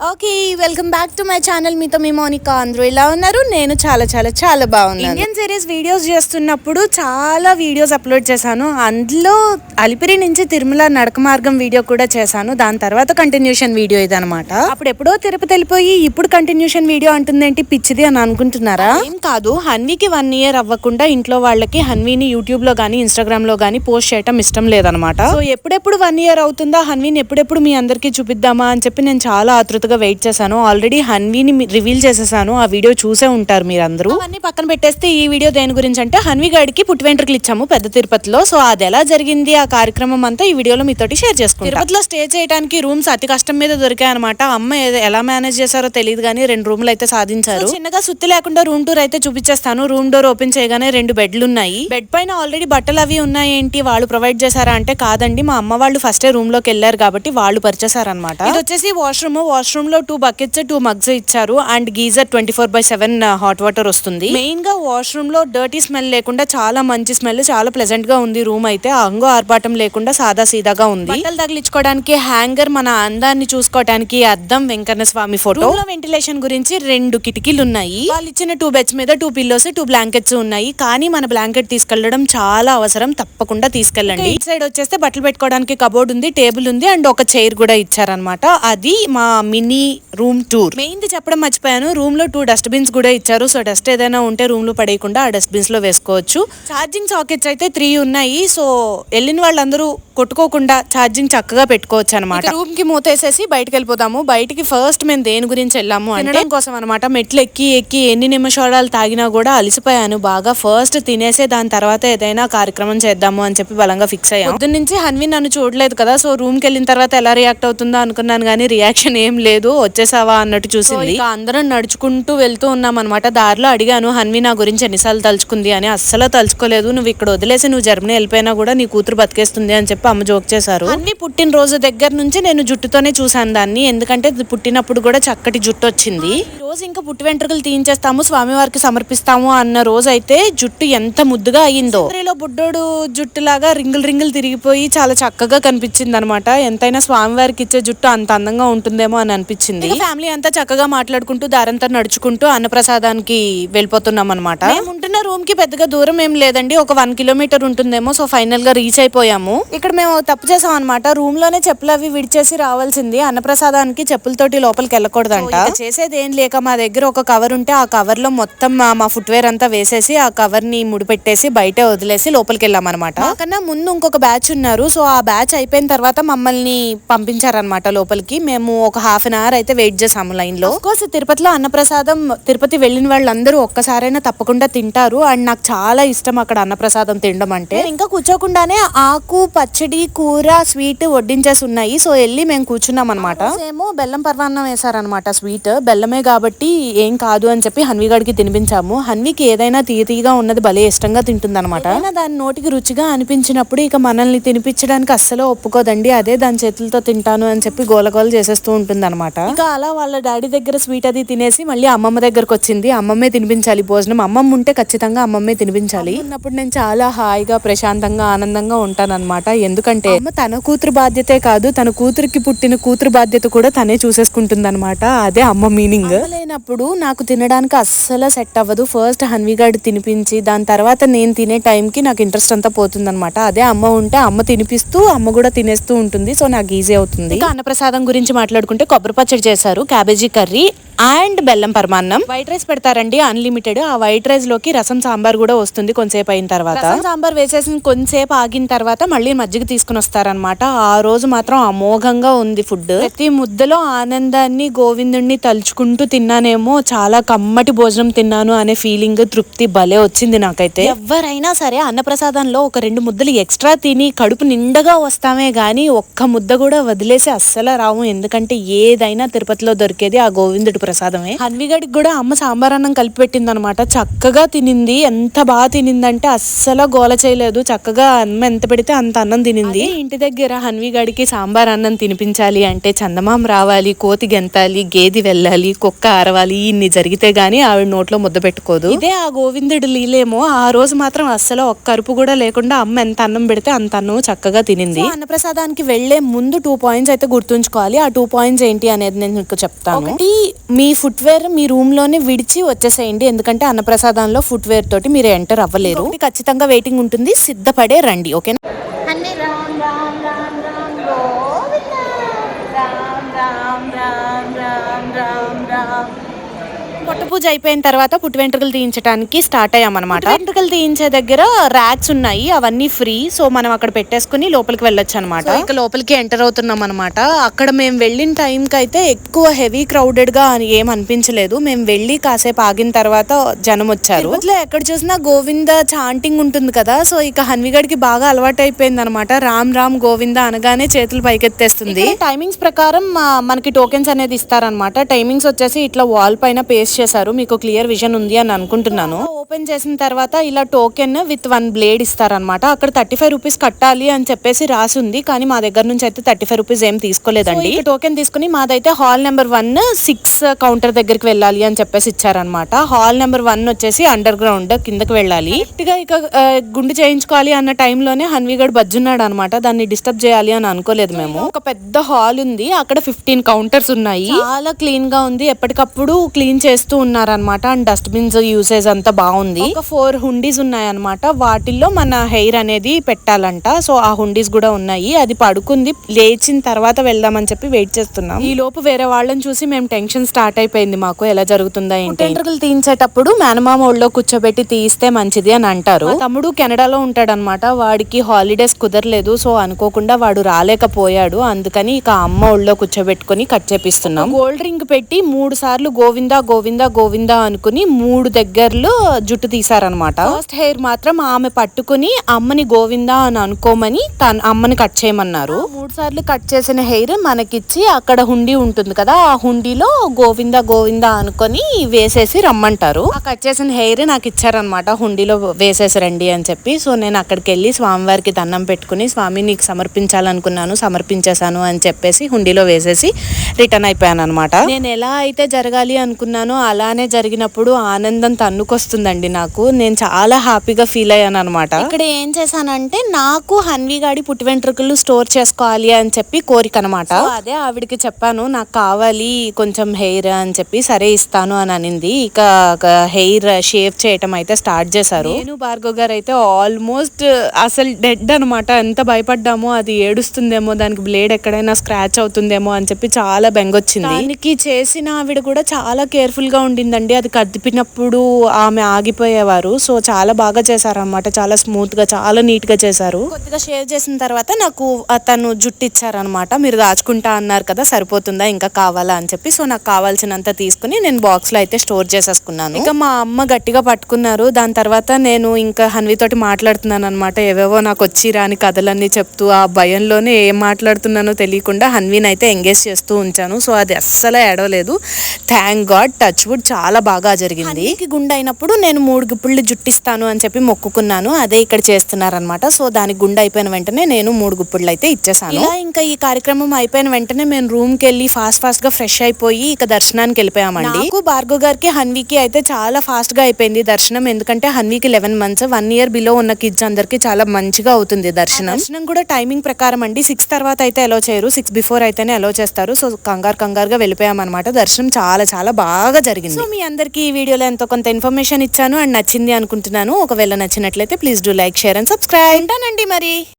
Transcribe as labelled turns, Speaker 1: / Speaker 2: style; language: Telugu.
Speaker 1: Okay welcome back to my channel. మీతో మీ మోనికా అందరూ ఇలా ఉన్నారు? నేను చాలా చాలా చాలా బాగున్నాను. ఇండియన్ సిరీస్ వీడియోస్ చేస్తున్నప్పుడు చాలా వీడియోస్ అప్లోడ్ చేశాను. అందులో అలిపిరి నుంచి తిరుమల నడక మార్గం వీడియో కూడా చేశాను. దాని తర్వాత కంటిన్యూషన్ వీడియో ఇది అనమాట అప్పుడు ఎప్పుడో తిరుపతి వెళ్ళిపోయి ఇప్పుడు కంటిన్యూషన్ వీడియో అంటుందేంటి? పిచ్చిది అని అనుకుంటున్నారా? ఏం కాదు. హన్వీకి వన్ ఇయర్ అవ్వకుండా ఇంట్లో వాళ్ళకి హన్వీని యూట్యూబ్లో గానీ ఇన్స్టాగ్రామ్లో గానీ పోస్ట్ చేయటం ఇష్టం లేదనమాట సో ఎప్పుడెప్పుడు వన్ ఇయర్ అవుతుందా? హన్వీని ఎప్పుడెప్పుడు మీ అందరికీ చూపిద్దామా అని చెప్పి నేను చాలా ఆతృతగా వెయిట్ చేశాను. ఆల్రెడీ హన్వీని రివీల్ చేసేసాను. ఆ వీడియో చూసే ఉంటారు మీరందరూ. అవన్నీ పక్కన పెట్టేస్తే ఈ వీడియో దేని గురించి అంటే హన్వీ గడికి పుట్టి వెంట్రుకలు ఇచ్చాము పెద్ద తిరుపతిలో. సో అది ఎలా జరిగింది? ఆ కార్యక్రమం అంతా ఈ వీడియోలో మీతోటి షేర్ చేసుకుంటాం. తిరుపతిలో స్టే చేయడానికి రూమ్స్ అతి కష్టం మీద దొరికాయి అనమాట అమ్మ ఎలా మేనేజ్ చేశారో తెలియదు కానీ రెండు రూమ్లు అయితే సాధించారు. చిన్నగా సుత్తి లేకుండా రూమ్ టూర్ అయితే చూపించేస్తాను. రూమ్ డోర్ ఓపెన్ చేయగానే రెండు బెడ్లు ఉన్నాయి బెడ్ పైన ఆల్రెడీ బట్టలు అవి ఉన్నాయి ఏంటి వాళ్ళు ప్రొవైడ్ చేశారా అంటే కాదండి. మా అమ్మ వాళ్ళు ఫస్టే రూమ్లోకి వెళ్ళారు కాబట్టి వాళ్ళు పరిచేశారనమాట ఇది వచ్చేసి వాష్రూమ్ వాష్రూమ్ లో టూ బకెట్స్ టూ మగ్స్ ఇచ్చారు. And geyser twenty four by seven hot water వస్తుంది. మెయిన్గా వాష్రూమ్లో డర్టీ స్మెల్ లేకుండా చాలా మంచి స్మెల్ చాలా ప్లెజెంట్గా ఉంది రూమ్ అయితే. అంగు ఆర్భాటం లేకుండా సాదా సీదాగా ఉంది. బట్టలు తగిలించుకోవడానికి హ్యాంగర్ మన అందాన్ని చూసుకోవడానికి అద్దం వెంకన్న స్వామి ఫోటో వెంటిలేషన్ గురించి రెండు కిటికీలు ఉన్నాయి. వాళ్ళు ఇచ్చిన టూ బెడ్స్ మీద టూ పిల్లోస్ టూ బ్లాంకెట్స్ ఉన్నాయి. కానీ మన బ్లాంకెట్ తీసుకెళ్ళడం చాలా అవసరం. తప్పకుండా తీసుకెళ్ళండి. ఇటు సైడ్ వచ్చేస్తే బట్టలు పెట్టుకోవడానికి కబోర్డ్ ఉంది టేబుల్ ఉంది అండ్ ఒక చైర్ కూడా ఇచ్చారనమాట అది మా మినీ రూమ్ టూర్. మెయిన్ చెప్పడం మర్చిపోయాను. రూమ్లో టూ డస్ట్ బిన్స్ కూడా ఇచ్చారు. సో డస్ట్ ఏదైనా ఉంటే రూమ్లో పడేయకుండా ఆ డస్ట్ బిన్స్లో వేసుకోవచ్చు. ఛార్జింగ్ సాకెట్స్ అయితే త్రీ ఉన్నాయి. సో వెళ్ళిన వాళ్ళందరూ కొట్టుకోకుండా ఛార్జింగ్ చక్కగా పెట్టుకోవచ్చు అనమాట రూమ్కి మూతేసేసి బయటకు వెళ్ళిపోతాము బయటికి ఫస్ట్ మేము దేని గురించి వెళ్ళాము అంటే కోసం అనమాట మెట్లు ఎక్కి ఎక్కి ఎన్ని నిమిషాలు తాగినా కూడా అలసిపోయాను బాగా. ఫస్ట్ తినేసే దాని తర్వాత ఏదైనా కార్యక్రమం చేద్దాము అని చెప్పి బలంగా ఫిక్స్ అయ్యాను పొద్దున్న నుంచి హన్వి నన్ను చూడలేదు కదా. సో రూమ్కి వెళ్ళిన తర్వాత ఎలా రియాక్ట్ అవుతుందో అనుకున్నాను కానీ రియాక్షన్ ఏం లేదు. వచ్చేసావా అన్నట్టు చూసింది. ఇక అందరం నడుచుకుంటూ వెళ్తూ ఉన్నాం అనమాట దారిలో అడిగాను హన్వి నా గురించి ఎన్నిసార్లు తలుచుకుంది? అని. అస్సలు తలుచుకోలేదు నువ్వు ఇక్కడ వదిలేసి నువ్వు జర్మనీ వెళ్ళిపోయినా కూడా నీ కూతురు బతికేస్తుంది అని చెప్పి అమ్మ జోక్ చేశారు. అన్ని పుట్టినరోజు దగ్గర నుంచి నేను జుట్టుతోనే చూసాను దాన్ని. ఎందుకంటే పుట్టినప్పుడు కూడా చక్కటి జుట్టు వచ్చింది. రోజు ఇంకా పుట్టి వెంట్రుకలు తీయించేస్తాము స్వామివారికి సమర్పిస్తాము అన్న రోజు అయితే జుట్టు ఎంత ముద్దుగా అయ్యిందో లో బుడ్డోడు జుట్టు లాగా రింగులు రింగులు తిరిగిపోయి చాలా చక్కగా కనిపించింది అనమాట ఎంతైనా స్వామివారికి ఇచ్చే జుట్టు అంత అందంగా ఉంటుందేమో అని అనిపించింది. ఫ్యామిలీ అంతా చక్కగా మాట్లాడుకుంటూ దారంతా నడుచుకుంటూ అన్నప్రసాదానికి వెళ్ళిపోతున్నాం అనమాట మేము ఉంటున్న రూమ్కి పెద్దగా దూరం ఏం లేదండి. ఒక వన్ కిలోమీటర్ ఉంటుందేమో సో ఫైనల్గా రీచ్ అయిపోయాము. ఇక్కడ మేము తప్పు చేసాం అనమాట రూమ్లోనే చెప్పులు అవి విడిచేసి రావాల్సింది. అన్నప్రసాదానికి చెప్పులతోటి లోపలికి వెళ్ళకూడదంట. చేసేది ఏం లేక మా దగ్గర ఒక కవర్ ఉంటే ఆ కవర్లో మొత్తం మా- ఫుట్వేర్ అంతా వేసేసి ఆ కవర్ని ముడిపెట్టేసి బయటే వదిలేసి లోపలికి వెళ్ళాం అనమాట మాకన్నా ముందు ఇంకొక బ్యాచ్ ఉన్నారు. సో ఆ బ్యాచ్ అయిపోయిన తర్వాత మమ్మల్ని పంపించారనమాట లోపలికి. మేము ఒక హాఫ్ అన్ అవర్ అయితే వెయిట్ చేసాము లైన్లో కోర్స్ తిరుపతిలో అన్నప్రసాదం తిరుపతి వెళ్ళిన వాళ్ళందరూ ఒక్కసారైనా తప్పకుండా తింటారు. అండ్ నాకు చాలా ఇష్టం అక్కడ అన్నప్రసాదం తినడం అంటే. ఇంకా కూర్చోకుండానే ఆకు పచ్చడి కూర స్వీట్ వడ్డించేసి ఉన్నాయి. సో వెళ్ళి మేము కూర్చున్నాం అనమాట ఏమో బెల్లం పర్వాన్నం వేసారనమాట స్వీట్. బెల్లమే కాబట్టి ఏం కాదు అని చెప్పి హన్విగడికి తినిపించాము. హన్వికి ఏదైనా తీయ తీయగా ఉన్నది భలే ఇష్టంగా తింటుంది అనమాట దాని నోటికి రుచిగా అనిపించినప్పుడు ఇక మనల్ని తినిపించడానికి అస్సలు ఒప్పుకోదండి. అదే దాని చేతులతో తింటాను అని చెప్పి గోలగోల చేసేస్తూ ఉంటుంది అనమాట ఇక అలా వాళ్ళ డాడీ దగ్గర స్వీట్ అది తినేసి మళ్ళీ అమ్మమ్మ దగ్గరకు వచ్చింది. అమ్మమ్మే తినిపించాలి. భోజనం అమ్మమ్మ ఉంటే ఖచ్చితంగా అమ్మమ్మే తినిపించాలి. ఉన్నప్పుడు నేను చాలా హాయిగా ప్రశాంతంగా ఆనందంగా ఉంటానన్నమాట. ఎందుకంటే అమ్మ తన కూతురు బాధ్యతే కాదు తన కూతురికి పుట్టిన కూతురు బాధ్యత కూడా తనే చూసేసుకుంటుంది అనమాట అదే అమ్మ మీనింగ్. లేనప్పుడు నాకు తినడానికి అస్సలు సెట్ అవ్వదు. ఫస్ట్ హన్విగాడు తినిపించి దాని తర్వాత నేను తినే టైంకి నాకు ఇంట్రెస్ట్ అంతా పోతుందనమాట అదే అమ్మ ఉంటే అమ్మ తినిపిస్తూ అమ్మ కూడా తినేస్తూ ఉంటుంది. సో నాకు ఈజీ అవుతుంది. ఇంకా అన్నప్రసాదం గురించి మాట్లాడుకుంటే కొబ్బరి పచ్చడి చేశారు. క్యాబేజీ కర్రీ అండ్ బెల్లం పరమాన్నం. వైట్ రైస్ పెడతారండి అన్లిమిటెడ్. ఆ వైట్ రైస్లోకి రసం సాంబార్ కూడా వస్తుంది కొంతసేపు అయిన తర్వాత. రసం సాంబార్ వేసేసి కొంతసేపు ఆగిన తర్వాత మళ్ళీ మజ్జిగ తీసుకుని వస్తారనమాట ఆ రోజు మాత్రం అమోఘంగా ఉంది ఫుడ్. ప్రతి ముద్దలో ఆనందాన్ని గోవిందుణ్ణి తలుచుకుంటూ తిన్నానేమో చాలా కమ్మటి భోజనం తిన్నాను అనే ఫీలింగ్ తృప్తి భలే వచ్చింది నాకైతే. ఎవరైనా సరే అన్నప్రసాదంలో ఒక రెండు ముద్దలు ఎక్స్ట్రా తిని కడుపు నిండగా వస్తామే గానీ ఒక్క ముద్ద కూడా వదిలేసి అస్సలు రాము. ఎందుకంటే ఏదైనా తిరుపతిలో దొరికేది ఆ గోవిందుడి ప్రసాదమే. హన్విగడికి కూడా అమ్మ సాంబార్ అన్నం కలిపి పెట్టింది అనమాట చక్కగా తినింది. ఎంత బాగా తినిందంటే అస్సలు గోల చేయలేదు. చక్కగా అమ్మ ఎంత పెడితే అంత అన్నం తినింది. ఇంటి దగ్గర హన్విగడికి సాంబార్ అన్నం తినిపించాలి అంటే చందమామ రావాలి కోతి గెంతాలి గేది వెళ్ళాలి కుక్క అరవాలి ఇన్ని జరిగితే గానీ ఆవిడ నోట్లో ముద్ద పెట్టుకోదు. ఇదే ఆ గోవిందుడు లీలేమో ఆ రోజు మాత్రం అస్సలు ఒక్క కరుపు కూడా లేకుండా అమ్మ ఎంత అన్నం పెడితే అంత అన్నం చక్కగా తినింది. అన్నప్రసాదానికి వెళ్ళే ముందు టూ పాయింట్స్ అయితే గుర్తుంచుకోవాలి. ఆ టూ పాయింట్స్ ఏంటి అనేది నేను మీకు చెప్తాను. ఒకటి మీ ఫుట్వేర్ మీ రూమ్లోనే విడిచి వచ్చేసేయండి. ఎందుకంటే అన్నప్రసాదంలో ఫుట్వేర్ తోటి మీరు ఎంటర్ అవ్వలేరు. ఖచ్చితంగా వెయిటింగ్ ఉంటుంది. సిద్ధపడే రండి. ఓకేనా
Speaker 2: అన్ని రామ్ రామ్ రామ్ రామ్ రామ్.
Speaker 1: పొట్ట పూజ అయిపోయిన తర్వాత పుట్టు వెంట్రుకలు తీయించడానికి స్టార్ట్ అయ్యామన్నమాట. వెంట్రుకలు తీయించే దగ్గర ర్యాక్స్ ఉన్నాయి అవన్నీ ఫ్రీ సో మనం అక్కడ పెట్టేసుకుని లోపలికి వెళ్ళొచ్చు అనమాట ఇక లోపలికి ఎంటర్ అవుతున్నాం అనమాట అక్కడ మేము వెళ్ళిన టైం కి అయితే ఎక్కువ హెవీ క్రౌడెడ్గా అని ఏం అనిపించలేదు. మేము వెళ్ళి కాసేపు ఆగిన తర్వాత జనం వచ్చారు తిరుపతిలో ఎక్కడ చూసినా గోవింద చాంటింగ్ ఉంటుంది కదా. సో ఇక హన్విగడికి బాగా అలవాటు అయిపోయింది అనమాట రామ్ రామ్ గోవింద అనగానే చేతులు పైకెత్తేస్తుంది. టైమింగ్స్ ప్రకారం మనకి టోకెన్స్ అనేది ఇస్తారనమాట టైమింగ్స్ వచ్చేసి ఇట్లా వాల్ పైన పేస్ట్ చేశారు. మీకు క్లియర్ విజన్ ఉంది అని అనుకుంటున్నాను. ఓపెన్ చేసిన తర్వాత ఇలా టోకెన్ విత్ వన్ బ్లేడ్ ఇస్తారనమాట అక్కడ థర్టీ ఫైవ్ రూపీస్ కట్టాలి అని చెప్పేసి రాసి ఉంది కానీ మా దగ్గర నుంచి అయితే థర్టీ ఫైవ్ రూపీస్ ఏం తీసుకోలేదండి. టోకెన్ తీసుకుని మాదైతే hall number one six counter దగ్గరికి వెళ్ళాలి అని చెప్పేసి ఇచ్చారనమాట హాల్ నెంబర్ వన్ వచ్చేసి అండర్ గ్రౌండ్ కిందకి వెళ్ళాలి. Correct గా ఇక గుండు చేయించుకోవాలి అన్న టైంలోనే హన్విగడ్ బజ్జున్నాడు అనమాట దాన్ని డిస్టర్బ్ చేయాలి అని అనుకోలేదు మేము. ఒక పెద్ద హాల్ ఉంది. అక్కడ ఫిఫ్టీన్ కౌంటర్స్ ఉన్నాయి. చాలా క్లీన్గా ఉంది. ఎప్పటికప్పుడు క్లీన్ చేస్తూ ఉన్నారనమాట అండ్ డస్ట్బిన్స్ యూసేజ్ అంతా బాగుంది. ఒక ఫోర్ హుండీస్ ఉన్నాయన్నమాట. వాటిల్లో మన హెయిర్ అనేది పెట్టాలంట. సో ఆ హుండీస్ కూడా ఉన్నాయి. అది పడుకుంది లేచిన తర్వాత వెళ్దామని చెప్పి వెయిట్ చేస్తున్నాం. ఈ లోపు వేరే వాళ్ళని చూసి మేము టెన్షన్ స్టార్ట్ అయిపోయింది మాకు. ఎలా జరుగుతుందా ఏంటి? వెంట్రుకలు తీయించేటప్పుడు మేనమామ ఒళ్ళో కూర్చోబెట్టి తీయిస్తే మంచిది అని అంటారు. తమ్ముడు కెనడాలో ఉంటాడనమాట వాడికి హాలిడేస్ కుదరలేదు. సో అనుకోకుండా వాడు రాలేకపోయాడు. అందుకని ఇక అమ్మ ఒళ్ళో కూర్చోబెట్టుకొని కట్ చేపిస్తున్నాం. గోల్డ్ రింగ్ పెట్టి మూడు సార్లు గోవిందా గోవిందా గోవిందా అనుకుని మూడు దగ్గరలో జుట్టు తీసారనమాట ఫస్ట్ హెయిర్ మాత్రం ఆమె పట్టుకుని అమ్మని గోవిందా అని అనుకోమని తన అమ్మని కట్ చేయమన్నారు. మూడు సార్లు కట్ చేసిన హెయిర్ మనకిచ్చి అక్కడ హుండీ ఉంటుంది కదా ఆ హుండీలో గోవిందా గోవిందా అనుకొని వేసేసి రమ్మంటారు. ఆ కట్ చేసిన హెయిర్ నాకు ఇచ్చారనమాట హుండీలో వేసేసి రండి అని చెప్పి. సో నేను అక్కడికి వెళ్ళి స్వామివారికి దండం పెట్టుకుని స్వామి నీకు సమర్పించాలనుకున్నాను సమర్పించేశాను అని చెప్పేసి హుండీలో వేసేసి రిటర్న్ అయిపోయాను అనమాట నేను ఎలా అయితే జరగాలి అనుకున్నానో అలానే జరిగినప్పుడు ఆనందం తన్నుకొస్తుందండి నాకు. నేను చాలా హ్యాపీగా ఫీల్ అయ్యాను అనమాట ఇక్కడ ఏం చేశానంటే నాకు హన్వి గాడి పుట్టి వెంట్రుకలు స్టోర్ చేసుకోవాలి అని చెప్పి కోరిక అనమాట అదే ఆవిడకి చెప్పాను నాకు కావాలి కొంచెం హెయిర్ అని చెప్పి సరే ఇస్తాను అని అనింది. ఇక హెయిర్ షేవ్ చేయటం అయితే స్టార్ట్ చేశారు. నేను భార్గవ్ గారు అయితే ఆల్మోస్ట్ అసలు డెడ్ అనమాట ఎంత భయపడ్డామో అది ఏడుస్తుందేమో దానికి బ్లేడ్ ఎక్కడైనా స్క్రాచ్ అవుతుందేమో అని చెప్పి చాలా బెంగొచ్చింది. దానికి చేసిన ఆవిడ కూడా చాలా కేర్ఫుల్ గా ఉండిందండి. అది కదిపినప్పుడు ఆమె ఆగిపోయేవారు. సో చాలా బాగా చేశారనమాట చాలా స్మూత్గా చాలా నీట్గా చేశారు. కొద్దిగా షేర్ చేసిన తర్వాత నాకు తను జుట్టు ఇచ్చారనమాట మీరు దాచుకుంటా అన్నారు కదా సరిపోతుందా ఇంకా కావాలా అని చెప్పి. సో నాకు కావాల్సినంత తీసుకుని నేను బాక్స్లో అయితే స్టోర్ చేసేసుకున్నాను. ఇక మా అమ్మ గట్టిగా పట్టుకున్నారు. దాని తర్వాత నేను ఇంకా హన్వి తోటి మాట్లాడుతున్నాను అనమాట ఏవేవో నాకు వచ్చి రాని కథలన్నీ చెప్తూ ఆ భయంలోనే ఏం మాట్లాడుతున్నానో తెలియకుండా హన్వీని అయితే ఎంగేజ్ చేస్తూ ఉంచాను. సో అది అస్సలు ఏడవలేదు. థ్యాంక్ గాడ్ టచ్ వుడ్ చాలా బాగా జరిగింది. గుండె అయినప్పుడు నేను మూడు గుప్పుళ్ళు జుట్టిస్తాను అని చెప్పి మొక్కుకున్నాను. అదే ఇక్కడ చేస్తున్నారనమాట సో దానికి గుండె అయిపోయిన వెంటనే నేను మూడు గుప్పుళ్ళు అయితే ఇచ్చేసాను ఇలా ఇంకా ఈ కార్యక్రమం అయిపోయిన వెంటనే మేము రూమ్కి వెళ్ళి ఫాస్ట్ ఫాస్ట్గా ఫ్రెష్ అయిపోయి ఇక దర్శనానికి వెళ్ళిపోయామండి. నాకు భార్గవ్ గారికి హన్వీకి అయితే చాలా ఫాస్ట్గా అయిపోయింది దర్శనం. ఎందుకంటే హన్వీకి eleven months one year below ఉన్న కిడ్స్ అందరికి చాలా మంచిగా అవుతుంది దర్శనం. దర్శనం కూడా టైమింగ్ ప్రకారం అండి. సిక్స్ తర్వాత అయితే అలో చేయరు. సిక్స్ బిఫోర్ అయితేనే అలో చేస్తారు. సో కంగారు కంగారుగా వెళ్ళిపోయాం అనమాట దర్శనం చాలా చాలా బాగా జరిగింది. సో మీ అందరికి ఈ వీడియోలో ఎంతో కొంత ఇన్ఫర్మేషన్ ఇచ్చాను అండ్ నచ్చింది అనుకుంటున్నాను. ఒకవేళ నచ్చినట్లయితే please do like share and subscribe. ఉంటానండి మరి.